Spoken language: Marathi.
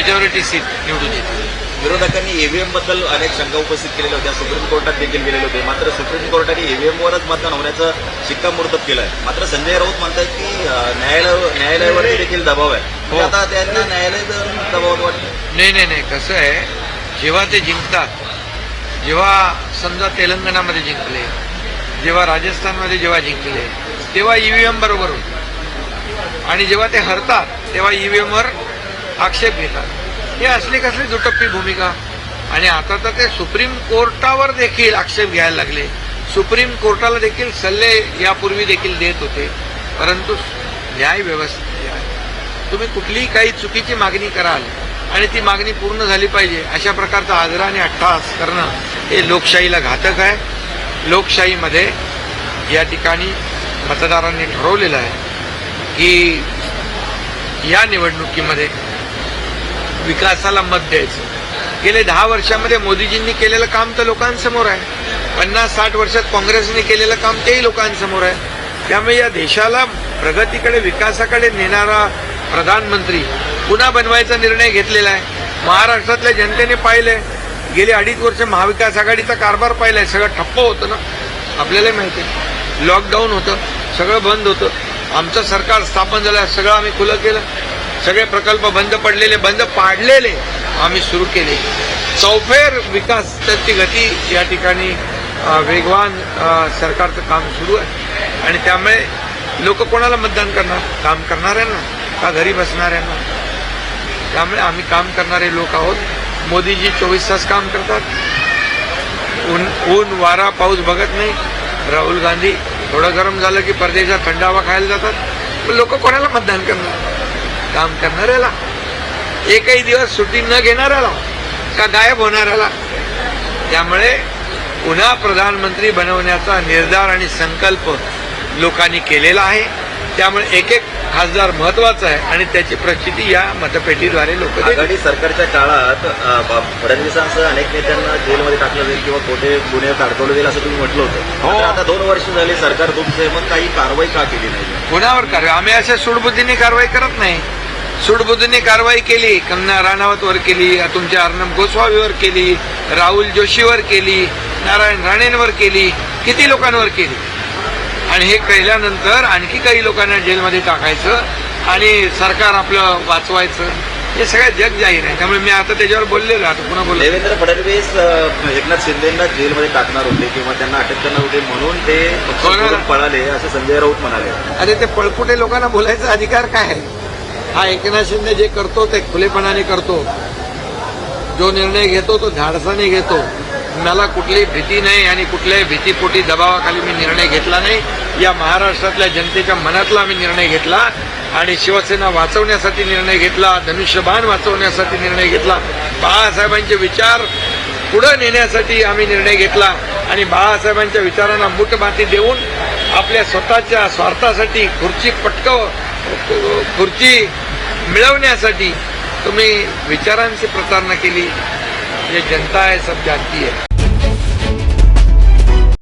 मेजॉरिटी सीट निवडून येते विरोधकांनी ईव्हीएमबद्दल अनेक शंका उपस्थित केलेल्या होत्या. सुप्रीम कोर्टात देखील गेलेले होते. मात्र सुप्रीम कोर्टाने ईव्हीएम वरच मतदान होण्याचं शिक्कामोर्तब केलं आहे मात्र संजय राऊत म्हणतात की न्यायालय न्यायालयावरती देखील दबाव आहे. म्हणजे आता त्यांना न्यायालय दबाव वाटतं नाही नाही नाही. कसं आहे जेव्हा ते जिंकतात जेव्हा समजा तेलंगणामध्ये जिंकले जेव्हा राजस्थानमध्ये जेव्हा जिंकले तेव्हा ईव्हीएम बरोबर होते. आणि जेव्हा ते हरतात तेव्हा ईव्हीएमवर आक्षेप घेतात. हे असली कसली दुटप्पी भूमिका. आणि आता तर ते सुप्रीम कोर्टावर देखील आक्षेप घ्यायला लागले. सुप्रीम कोर्टाला देखील सल्ले यापूर्वी देखील देत होते. परंतु न्याय व्यवस्थित आहे. तुम्ही कुठलीही काही चुकीची मागणी कराल आणि ती मागणी पूर्ण झाली पाहिजे अशा प्रकारचा आग्रह आणि अट्टास करणं हे लोकशाहीला घातक आहे. लोकशाहीमध्ये या ठिकाणी मतदारांनी ठरवलेलं आहे की या निवडणुकीमध्ये विकासाला मत द्यायचं. गेले दहा वर्षामध्ये मोदीजींनी केलेलं काम तर लोकांसमोर आहे. पन्नास साठ वर्षात काँग्रेसने केलेलं काम तेही लोकांसमोर आहे. त्यामुळे या देशाला प्रगतीकडे विकासाकडे नेणारा प्रधानमंत्री पुन्हा बनवायचा निर्णय घेतलेला आहे. महाराष्ट्रातल्या जनतेने पाहिलंय. गेली अडीच वर्ष महाविकास आघाडीचा कारभार पाहिलाय. सगळं ठप्प होतं ना? आपल्याला माहिती आहे. लॉकडाऊन होतं. सगळं बंद होतं. आमचं सरकार स्थापन झालं. सगळं आम्ही खुलं केलं. सगळे प्रकल्प बंद पडलेले बंद पाडलेले आम्ही सुरू केले. चौफेर विकास त्याची गती या ठिकाणी वेगवान सरकारचं काम सुरू आहे. आणि त्यामुळे लोक कोणाला मतदान करणार? काम करणाऱ्यांना का घरी बसणाऱ्यांना? त्यामुळे आम्ही काम करणारे लोक आहोत. मोदीजी चोवीस तास काम करतात. ऊन ऊन वारा पाऊस बघत नाही. राहुल गांधी थोडं गरम झालं की परदेशात थंडावा खायला जातात. लोक कोणाला मतदान करणार? काम करणाऱ्याला. एकही दिवस सुट्टी न घेणाऱ्याला का गायब होणाऱ्याला. त्यामुळे पुन्हा प्रधानमंत्री बनवण्याचा निर्धार आणि संकल्प लोकांनी केलेला आहे. त्यामुळे एक एक खासदार महत्त्वाचा आहे आणि त्याची प्रचिती या मतपेटीद्वारे लोक. आघाडी सरकारच्या काळात फडणवीसांसह अनेक नेत्यांना जेलमध्ये टाकलं जाईल किंवा खोटे गुन्हे अडकवलं जाईल असं तुम्ही म्हटलं होतं. हो. आता दोन वर्ष झाली सरकार तुमचे मग काही कारवाई का केली नाही? कुणावर कारवाई? आम्ही अशा सुडबुद्धीने कारवाई करत नाही. सुडबुद्धीने कारवाई केली कंगना राणावतवर केली तुमच्या अर्णब गोस्वामीवर केली राहुल जोशीवर केली नारायण राणेंवर केली किती लोकांवर केली? आणि हे केल्यानंतर आणखी काही लोकांना जेलमध्ये टाकायचं आणि सरकार आपलं वाचवायचं. हे सगळं जग जाहीर आहे. त्यामुळे मी आता त्याच्यावर बोललेलो. आता पुन्हा बोलले. देवेंद्र फडणवीस एकनाथ शिंदेना जेलमध्ये टाकणार होते किंवा त्यांना अटक करणार होते म्हणून ते? सोडून पळाले असे संजय राऊत म्हणाले. अरे ते पळपुटे लोकांना बोलायचा अधिकार काय आहे? हा एकनाथ शिंदे जे करतो ते खुलेपणाने करतो. जो निर्णय घेतो तो धाडसाने घेतो. मला कुठलीही भीती नाही आणि कुठल्याही भीतीपोटी दबावाखाली मी निर्णय घेतला नाही. या महाराष्ट्रातल्या जनतेच्या मनातला मी निर्णय घेतला आणि शिवसेना वाचवण्यासाठी निर्णय घेतला धनुष्यबाण वाचवण्यासाठी निर्णय घेतला. बाळासाहेबांचे विचार पुढे नेण्यासाठी आम्ही निर्णय घेतला आणि बाळासाहेबांच्या विचारांना मुठमाती देऊन आपल्या स्वतःच्या स्वार्थासाठी खुर्ची पटकव खुर्ची मिळवण्यासाठी तुम्ही विचारांची प्रतारणा केली. जे जनता आहे सब जानती है